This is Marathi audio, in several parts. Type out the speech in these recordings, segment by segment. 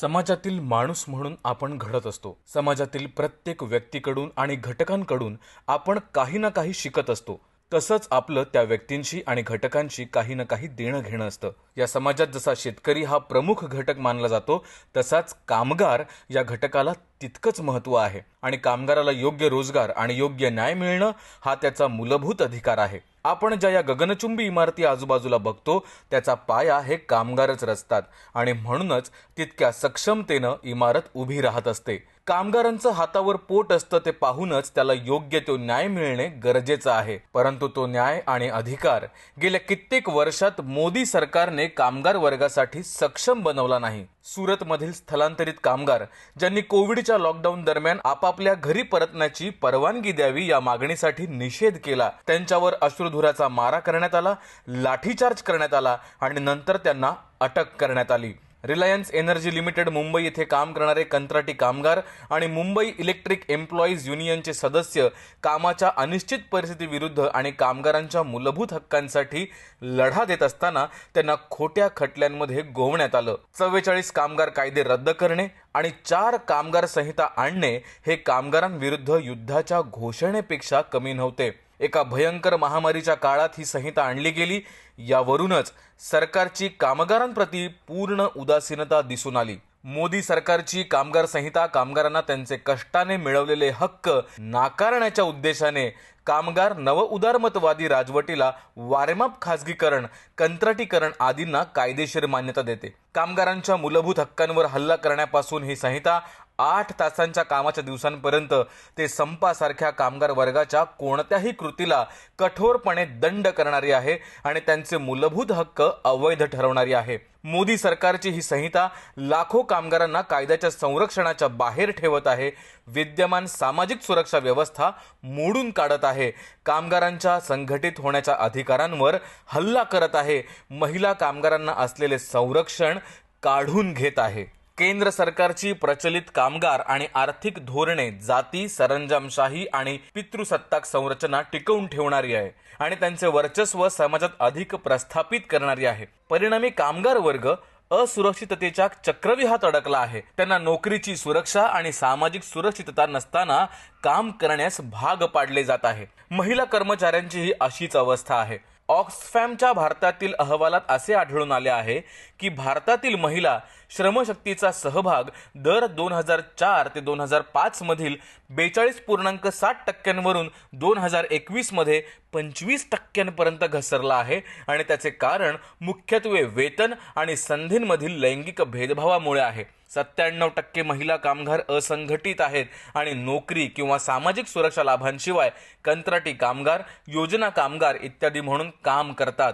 समाजातील माणूस म्हणून आपण घडत असतो. समाजातील प्रत्येक व्यक्तीकडून आणि घटकांकडून आपण काही ना काही शिकत असतो. तसंच आपलं त्या व्यक्तींशी आणि घटकांशी काही ना काही देणं घेणं असतं. या समाजात जसा शेतकरी हा प्रमुख घटक मानला जातो तसाच कामगार या घटकाला तितकंच महत्त्व आहे. आणि कामगाराला योग्य रोजगार आणि योग्य न्याय मिळणं हा त्याचा मूलभूत अधिकार आहे. आपण ज्या या गगनचुंबी इमारती आजूबाजूला बघतो त्याचा पाया हे कामगारच रचतात आणि म्हणूनच तितक्या सक्षमतेनं इमारत उभी राहत असते. कामगारांचं हातावर पोट असतं ते पाहूनच त्याला योग्य तो न्याय मिळणे गरजेचं आहे. परंतु तो न्याय आणि अधिकार गेल्या कित्येक वर्षात मोदी सरकारने कामगार वर्गासाठी सक्षम बनवला नाही. सुरतमधील स्थलांतरित कामगार ज्यांनी कोविडच्या लॉकडाऊन दरम्यान आपापल्या घरी परतण्याची परवानगी द्यावी या मागणीसाठी निषेध केला. त्यांच्यावर अश्रुधुराचा मारा करण्यात आला लाठीचार्ज करण्यात आला आणि नंतर त्यांना अटक करण्यात आली. रिलायन्स एनर्जी लिमिटेड मुंबई येथे काम करणारे कंत्राटी कामगार आणि मुंबई इलेक्ट्रिक एम्प्लॉईज युनियनचे सदस्य कामाच्या अनिश्चित परिस्थितीविरुद्ध आणि कामगारांच्या मूलभूत हक्कांसाठी लढा देत असताना त्यांना खोट्या खटल्यांमध्ये गोवण्यात आलं. चव्वेचाळीस कामगार कायदे रद्द करणे आणि चार कामगार संहिता आणणे हे कामगारांविरुद्ध युद्धाच्या घोषणेपेक्षा कमी नव्हते. एका भयंकर महामारीच्या काळात ही संहिता आणली गेली. यावरूनच सरकारची कामगारांप्रती पूर्ण उदासीनता दिसून आली. मोदी सरकारची कामगार संहिता कामगारांना त्यांचे कष्टाने मिळवलेले हक्क नाकारण्याच्या उद्देशाने कामगार नव उदारमतवादी राजवटीला वारेमाप खाजगीकरण कंत्राटीकरण आदींना कायदेशीर मान्यता देते. कामगारांच्या मूलभूत हक्कांवर हल्ला करण्यापासून ही संहिता आठ तासांच्या कामाच्या दिवसांपर्यंत ते संपासारख्या कामगार वर्गाच्या कोणत्याही कृतीला कठोरपणे दंड करणारी आहे आणि त्यांचे मूलभूत हक्क अवैध ठरवणारी आहे. मोदी सरकारची ही संहिता लाखो कामगारांना कायद्याच्या संरक्षणाच्या बाहेर ठेवत आहे. विद्यमान सामाजिक सुरक्षा व्यवस्था मोडून काढत आहे. कामगारांच्या संघटित होण्याच्या अधिकारांवर हल्ला करत आहे. महिला कामगारांना असलेले संरक्षण काढून घेत आहे. केंद्र सरकारची प्रचलित कामगार आणि आर्थिक धोरणे जाती सरंजामशाही आणि पितृसत्ताक संरचना टिकवून ठेवणारी आहे आणि त्यांचे वर्चस्व समाजात अधिक प्रस्थापित करणारी आहे. परिणामी कामगार वर्ग असुरक्षिततेच्या चक्रव्यूहात अडकला आहे. त्यांना नोकरीची सुरक्षा आणि सामाजिक सुरक्षितता नसताना काम करण्यास भाग पाडले जात आहे. महिला कर्मचाऱ्यांचीही अशीच अवस्था आहे. ऑक्सफॅमच्या भारतातील अहवालात असे आढळून आले आहे की भारतातील महिला श्रमशक्तीचा सहभाग दर दोन हजार चार ते दोन हजार पाच मधील बेचाळीस पूर्णांक साठ टक्क्यांवरून दोन हजार एकवीसमध्ये पंचवीस टक्क्यांपर्यंत घसरला आहे आणि त्याचे कारण मुख्यत्वे वेतन आणि संधींमधील लैंगिक भेदभावामुळे आहे. सत्त्याण्णव टक्के महिला कामगार असंघटित आहेत आणि नोकरी किंवा सामाजिक सुरक्षा लाभांशिवाय कंत्राटी कामगार योजना कामगार इत्यादी म्हणून काम करतात.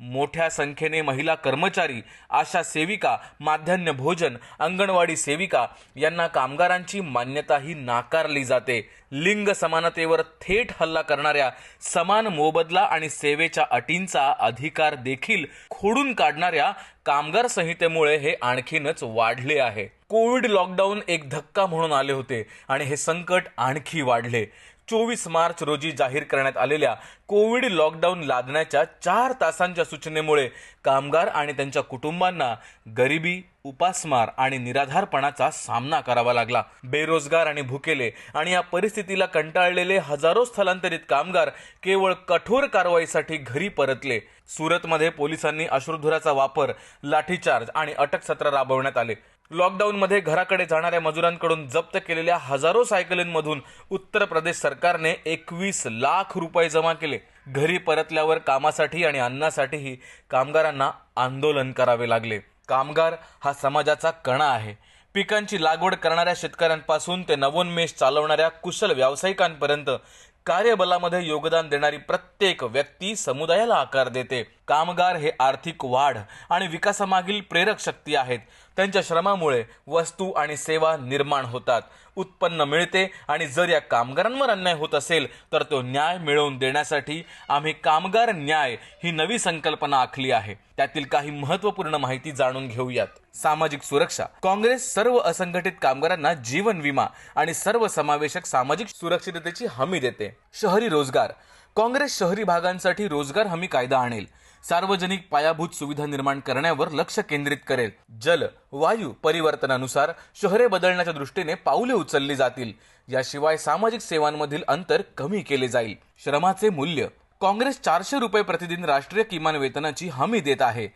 मोठ्या संख्येने महिला कर्मचारी आशा सेविका माध्यान्ह भोजन अंगणवाडी सेविका यांना कामगारांची मान्यताही नाकारली जाते. लिंग समानतेवर थेट हल्ला करणाऱ्या समान मोबदला आणि सेवेच्या अटींचा अधिकार देखील खोडून काढणाऱ्या कामगार संहितेमुळे हे आणखीनच वाढले आहे. कोविड लॉकडाऊन एक धक्का म्हणून आले होते आणि हे संकट आणखी वाढले. चोवीस मार्च रोजी जाहीर करण्यात आलेल्या कोविड लॉकडाऊन लादण्याच्या चार तासांच्या सूचनेमुळे कामगार आणि त्यांच्या कुटुंबांना गरिबी उपासमार आणि निराधारपणाचा सामना करावा लागला. बेरोजगार आणि भुकेले आणि या परिस्थितीला कंटाळलेले हजारो स्थलांतरित कामगार केवळ कठोर कारवाईसाठी घरी परतले. सुरतमध्ये पोलिसांनी अश्रुधुराचा वापर लाठीचार्ज आणि अटक सत्र राबवण्यात आले. लॉकडाऊनमध्ये घराकडे जाणाऱ्या मजुरांकडून जप्त केलेल्या हजारो सायकलींमधून उत्तर प्रदेश सरकारने एकवीस लाख रुपये जमा केले. घरी परतल्यावर कामासाठी आणि अन्नासाठीही कामगारांना आंदोलन करावे लागले. कामगार हा समाजाचा कणा आहे. पिकांची लागवड करणाऱ्या शेतकऱ्यांपासून ते नवोन्मेष चालवणाऱ्या कुशल व्यावसायिकांपर्यंत कार्यबलामध्ये योगदान देणारी प्रत्येक व्यक्ती समुदायाला आकार देते. कामगार हे आर्थिक वाढ आणि विकासामागील प्रेरक शक्ती आहेत. त्यांच्या श्रमामुळे वस्तू आणि सेवा निर्माण होतात. उत्पन्न मिळते आणि जर या कामगारांवर अन्याय होत असेल तर तो न्याय मिळवून देण्यासाठी आम्ही कामगार न्याय ही नवी संकल्पना आखली आहे. त्यातील काही महत्त्वपूर्ण माहिती जाणून घेऊयात. सामाजिक सुरक्षा. काँग्रेस सर्व असंघटित कामगारांना जीवन विमा आणि सर्वसमावेशक सामाजिक सुरक्षिततेची हमी देते. शहरी रोजगार. काँग्रेस शहरी भागांसाठी रोजगार हमी कायदा आणेल. सार्वजनिक पायाभूत सुविधा निर्माण करण्यावर लक्ष केंद्रित करेल. जल वायू परिवर्तनानुसार शहरे बदलण्याच्या दृष्टीने पाऊले उचलली जातील. याशिवाय सामाजिक सेवांमधील अंतर कमी केले जाईल. श्रमाचे मूल्य. काँग्रेस चारशे रुपये प्रतिदिन राष्ट्रीय किमान वेतनाची हमी देत आहे.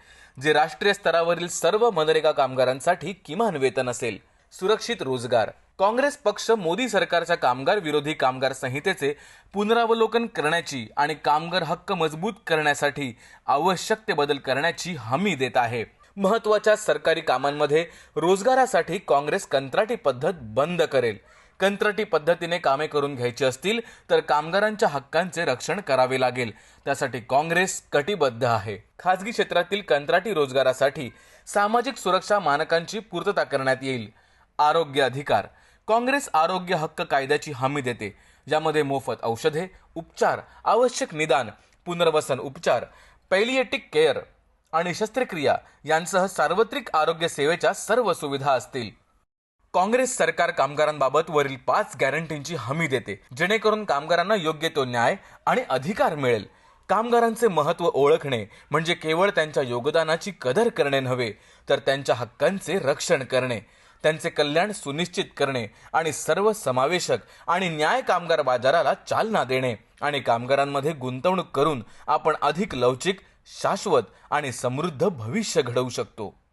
जे राष्ट्रीय स्तरावरील सर्व मनरेगा कामगारांसाठी किमान वेतन असेल. सुरक्षित रोजगार. काँग्रेस पक्ष मोदी सरकारच्या कामगार विरोधी कामगार संहितेचे पुनरावलोकन करण्याची आणि कामगार हक्क मजबूत करण्यासाठी आवश्यक ते बदल करण्याची हमी देत आहे. महत्त्वाच्या सरकारी कामांमध्ये रोजगारासाठी काँग्रेस कंत्राटी पद्धत बंद करेल. कंत्राटी पद्धतीने कामे करून घ्यायची असतील तर कामगारांच्या हक्कांचे रक्षण करावे लागेल. त्यासाठी काँग्रेस कटिबद्ध आहे. खासगी क्षेत्रातील कंत्राटी रोजगारासाठी सामाजिक सुरक्षा मानकांची पूर्तता करण्यात येईल. आरोग्य अधिकार काँग्रेस आरोग्य हक्क कायद्याची हमी देते ज्यामध्ये मोफत औषधे उपचार आवश्यक निदान पुनर्वसन उपचार पेलिएटिक केअर आणि शस्त्रक्रिया यांसह सार्वत्रिक आरोग्य सेवेच्या सर्व सुविधा असतील. काँग्रेस सरकार कामगारांबाबत वरील पाच गॅरंटींची हमी देते जेणेकरून कामगारांना योग्य तो न्याय आणि अधिकार मिळेल. कामगारांचे महत्त्व ओळखणे म्हणजे केवळ त्यांच्या योगदानाची कदर करणे नव्हे तर त्यांच्या हक्कांचे रक्षण करणे. त्यांचे कल्याण सुनिश्चित करणे आणि सर्व समावेशक आणि न्याय कामगार बाजाराला चालना देणे आणि कामगारांमध्ये गुंतवणूक करून आपण अधिक लवचिक शाश्वत आणि समृद्ध भविष्य घडवू शकतो.